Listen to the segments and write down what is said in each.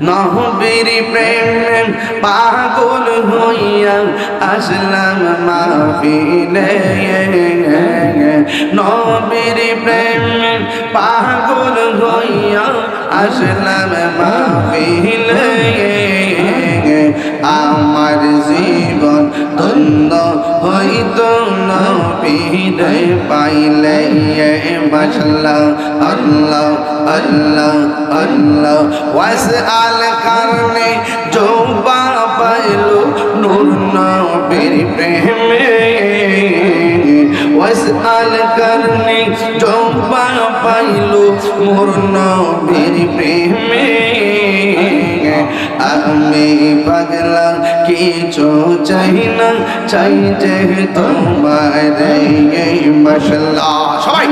নহবীর প্রেম পাগল হইয়া আসলাম মাহফিলে নবীর প্রেম পাগল হইয়া আসলাম মাহফিলে নবীরে পাইলে বাসলা আল্লাহ আল্লাহ আল্লাহ। ওয়াস আল কারণে জোবা পাইল নূর নবীর প্রেমে। ওয়াস আল কারণে জোবা পাইল মোর নবীর প্রেমে। আমি পাগলা কিছু চাই না চাই যে তোমার মশলা সবাই!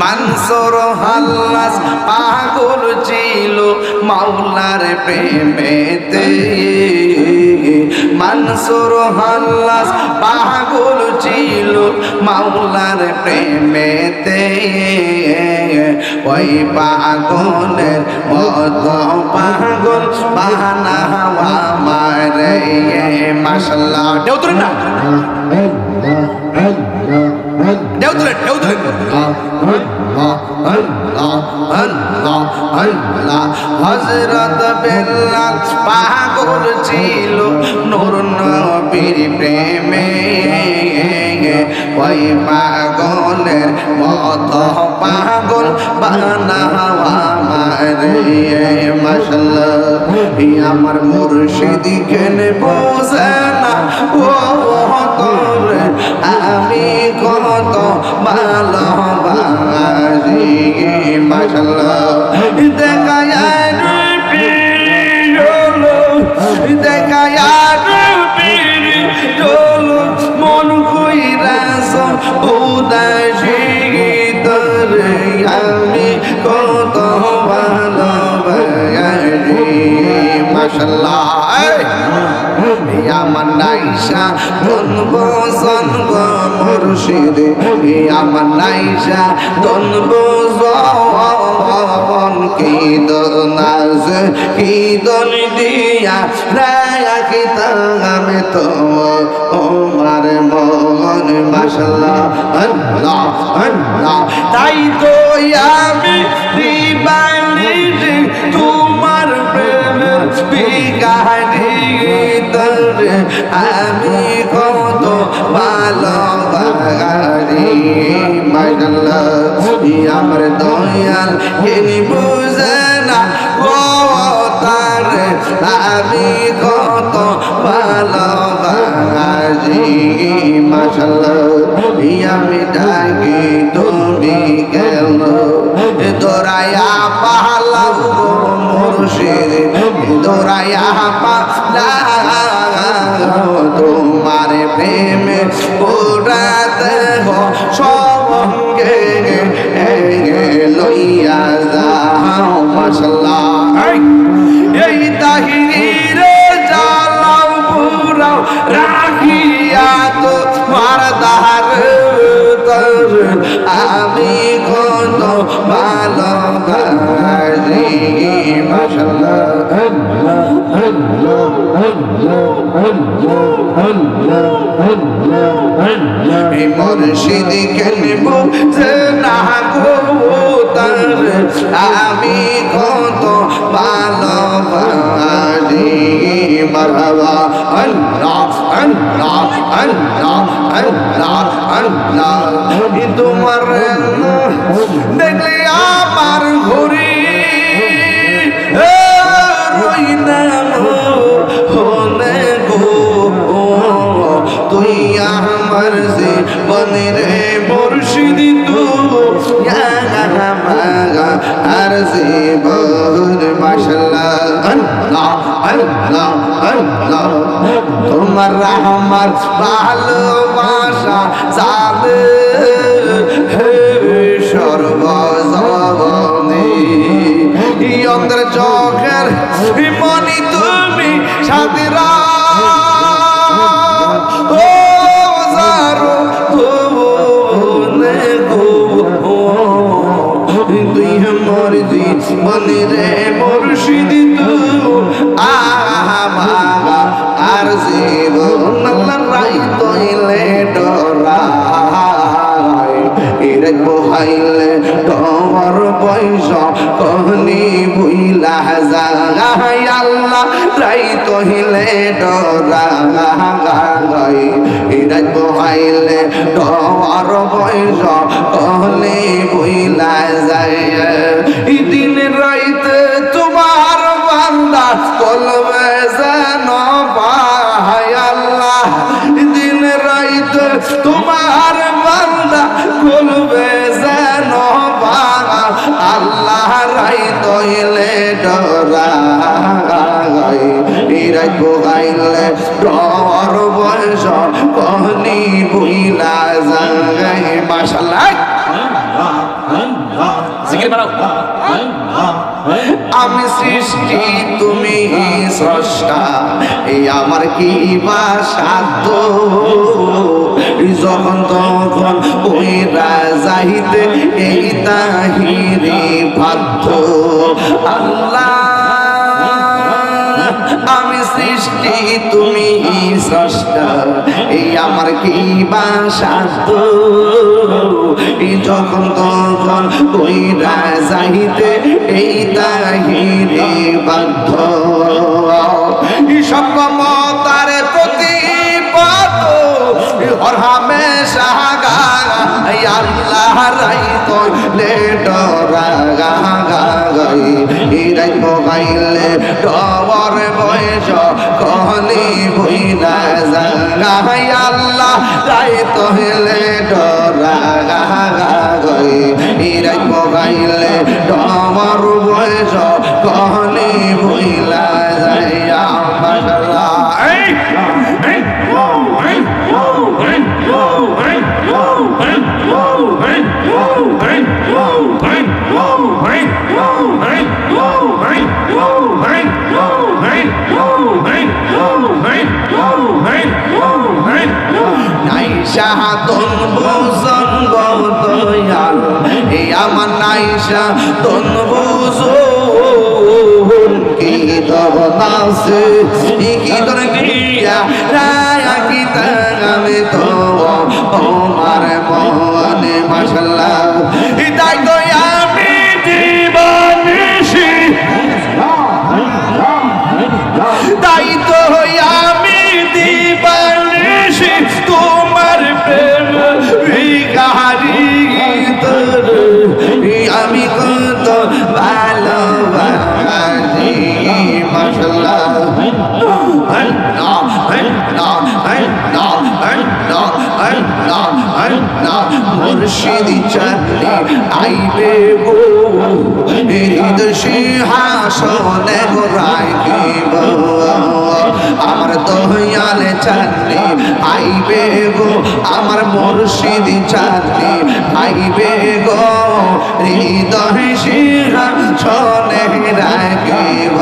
মানসর হাল্লাস পাগল ছিল মাওলার প্রেমেতে। মানসর হাল্লাস পাগল ছিল মাওলার প্রেমেতে। ওই পাগলের মত পাগল বাহানা হাওয়া মারে। মাসাল্লাহ দেও তোর না। দেও তোর দেও তোর হজরত বেল্লাল পাগল ছিল নূর নবীর প্রেমে। ওই পাগলের মত পাগল বানাওয়া মারে মশলা আমার মুর্শিদ কেন বোঝে না, ও তোর আমি কত ভালোবাসি মাশাল্লাহ। দেখায় নাইসা ধনব সনব মুর্শিদ আমার নাইসা ধনব জবন কি দনাজ কি দন দিয়া রায়া তো? ওমার মন মাশাল্লাহ তাই তো আমি দিবানি তোমার প্রেম বিগাড়ি তরে আমি কত ভালোবাসি। মাশাল্লাহ আমার দয়াল কেনি বুঝে না আমি কত আমি কত ভালোবাসি মাশাল্লাহ এই মুর্শিদ কেন বুঝে না গো আমি কত ভালোবাসি দেখলে আমার ঘুরি রই না গো তুই আমার সে বনের মুর্শিদি, তু আর বন আল্লাহ তোমার আমার ভালোবাসা, জানে। চোখের মনি তুমি সাদিরা। জীবনে রে মুর্শিদ আহা আর জীবন রাই ডরা এরে বহাইলে তোমার বয়স কহনি বুইলা তহিলে ডরা গাই। বয়স কহনি রাইতে তোমার বান্দা কলবে যেন আল্লাহ। দিন রাইতে তোমার বান্দা কলবে আল্লাহ তৈলে ডরাই ডরা ইরাই বগাইলে ডর বয়স কহনি বুইলা যায় মাশাল্লাহ। জিকির বাড়াও। আমি সৃষ্টি, তুমি স্রষ্টা। এই আমার কি বা সাধ্য? যখন তখন ওই রাজাহিতে এই তাহিরে বাধ্য। আল্লাহ সৃষ্টি তুমি স্রষ্টা। এই আমার কি এই যখন তখন ওই রাজাইতে এই তাহিরে বাধ্য। সক্ষমতার হরহামে সাগা আল্লাহ রাই কইলে ডরা গা গাই ইরাই বগাইলে ডবর বয়স কহলি বইলা জাগাই আল্লাহ রাই তহিলে ডরা গা গাই ইরাই বগাইলে ডবর বয়স কহলি বইলা যাইয়া শাহাদন বুঝন দয়াল এই আমার নাই শাহাদন বুঝন কি কি তোর ক্রিয়া, রায়া কি তাগামে তো আমার মনে মাশাল্লাহ। মুর্শিদি চালে আইবে গো হৃদ সিংহাসনে রাখিব আমার দয়ালে চালে আইবে গো। আমার মুর্শিদি চালে আইবে গো। হৃদয় সিংহাসনে রাখিব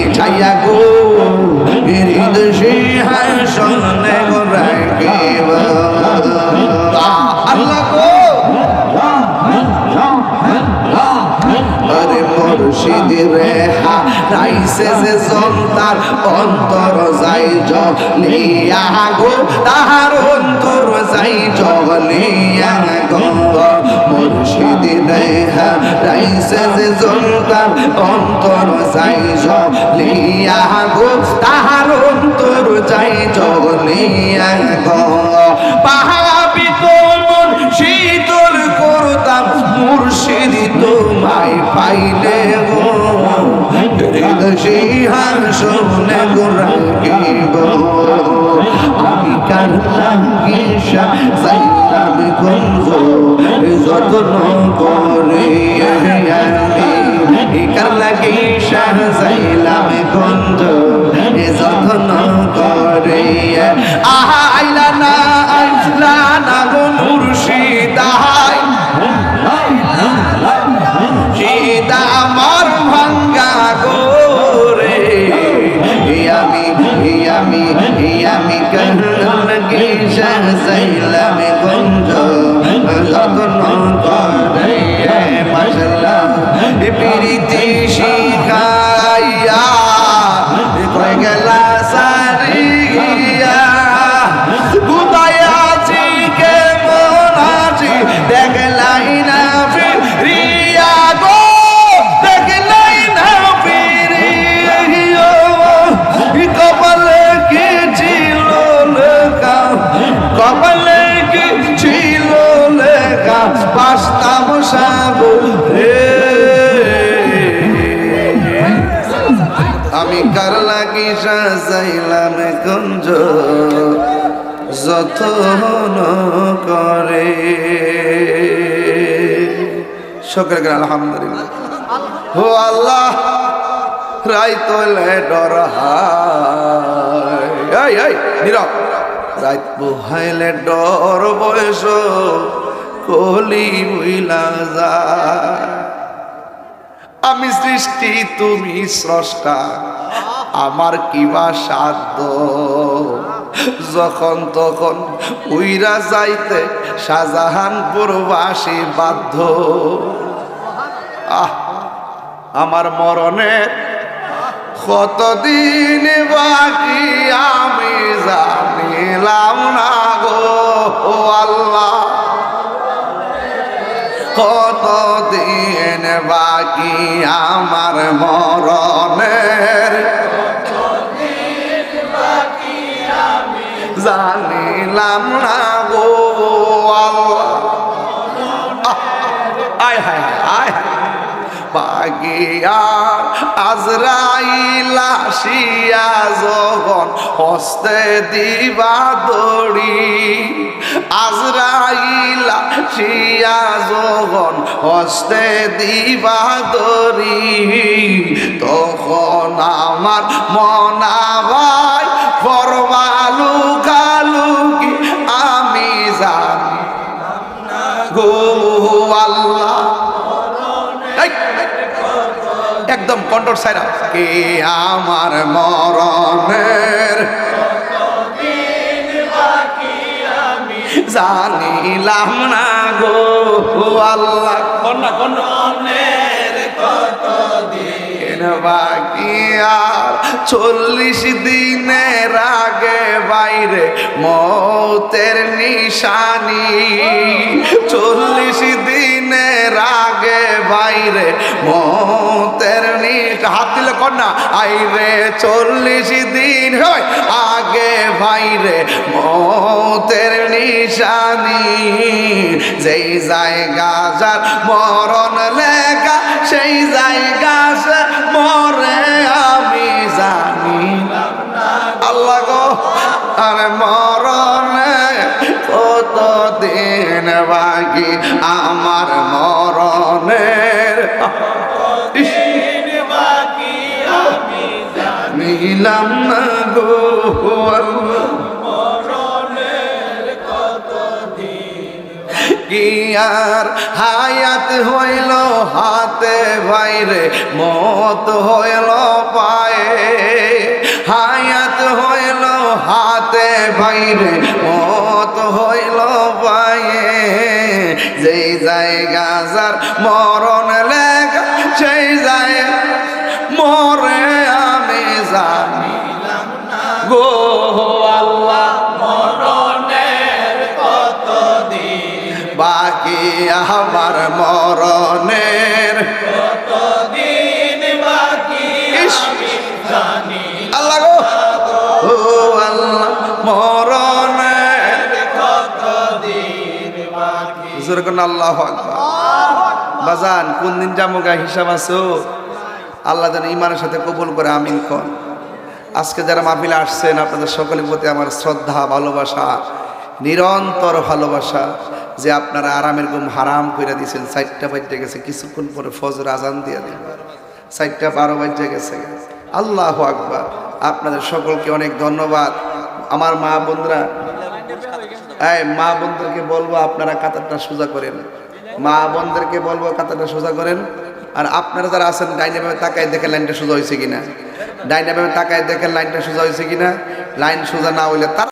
এটাইয়া গো হৃদ সিংহাসনে রাখিব আল্লাহ গো! আরে মুর্শিদ রে হা যে সন্তান অন্তর যাই জলিয়া গো, তাহার অন্তর যাই জলিয়া গো। রে রাইসে যে সন্তান অন্তর যাই জলিয়া গো, তাহার অন্তর যাই জলিয়া গো। পাহাবি তোর শীতল করতাম মুর্শিদি তোমায় পাইলে গো। সিংহাসনে গো জুলুম করে আমি কালাকি শাহ জাইলাম গন্ধ। এ যত্ন আমি কার লাগি সাজাইলাম কুঞ্জ? যতন করে। সকলে আলহামদুলিল্লাহ। ও আল্লাহ রাই তোলে ডর হায়। এই, নীরব। রাত বুহাইলে ডর বয়স কলি বুইলা যায়। আমি সৃষ্টি, তুমি স্রষ্টা। আমার কিবা সাধ্য? যখন তখন উইরা যাইতে শাহজাহানপুরবাসী বাধ্য। আহ, আমার মরণের কতদিন বাকি আমি জানিলাম না গো আল্লাহ। কতদিন বাকি আমার মরণের। জানিলাম না গো আয় হায় আয়। বাগিয়া আজরাইল যখন হস্তে দিবা দড়ি, আজরাইল আসিয়া যখন হস্তে দিবা দড়ি তখন আমার মনা ভাই ফরমালু কালুকি, আমি জানি গো আল্লাহ। একদম কন্ট্রোল সাইড কে আমার মরণের জানিলাম না গো আল্লাহ। কন্যা কন্যা। বাকি চল্লিশ দিনের আগে বাইরে মৌতের নিশানি। চল্লিশ দিনের আগে বাইরে মৌতের হাত দিলে কন্যা আইরে চল্লিশ দিন হয় আগে বাইরে মৌতের নিশানি। যেই জায়গা যার মরণ লেখা, সেই জায়গা মরে আমি জানি। আল্লাহ গো আর মরণে কত দিন বাকি? আমার মরণের বাকি আমি জানিলাম না গো গিয়ার। হায়াত হইল হাতে ভাইরে, মত হইল পায়ে। হায়াত হইল হাতে ভাইরে, মত হইল পায়ে। যেই জায়গা যার মরণ আমার মরণের ইস, আল্লাহ গো। ও আল্লাহ মরণের যেরকম আল্লাহ আকবার। বাজান কোন দিন জামুগা হিসাব আছো? আল্লাহ যেন ইমানের সাথে কবুল করে আমিন কন। আজকে যারা মাহফিলে আসছেন আপনাদের সকলের প্রতি আমার শ্রদ্ধা ভালোবাসা নিরন্তর ভালোবাসা। যে আপনারা আরামের ঘুম হারাম করে দিয়েছেন চারটা বাজতে গেছে, কিছুক্ষণ পরে ফজর আজান দিয়ে দিন চারটা বারো বাজতে গেছে। আল্লাহ আকবার। আপনাদের সকলকে অনেক ধন্যবাদ। আমার মা বোনরা, এই মা বোনদেরকে বলব আপনারা কাতারটা সোজা করেন। মা বোনদেরকে বলব কাতারটা সোজা করেন। আর আপনারা যারা আছেন ডাইনামে তাকায় দেখেন লাইনটা সোজা হয়েছে কিনা। ডাইনামে তাকায় দেখেন লাইনটা সোজা হয়েছে কিনা। লাইন সোজা না হইলে তার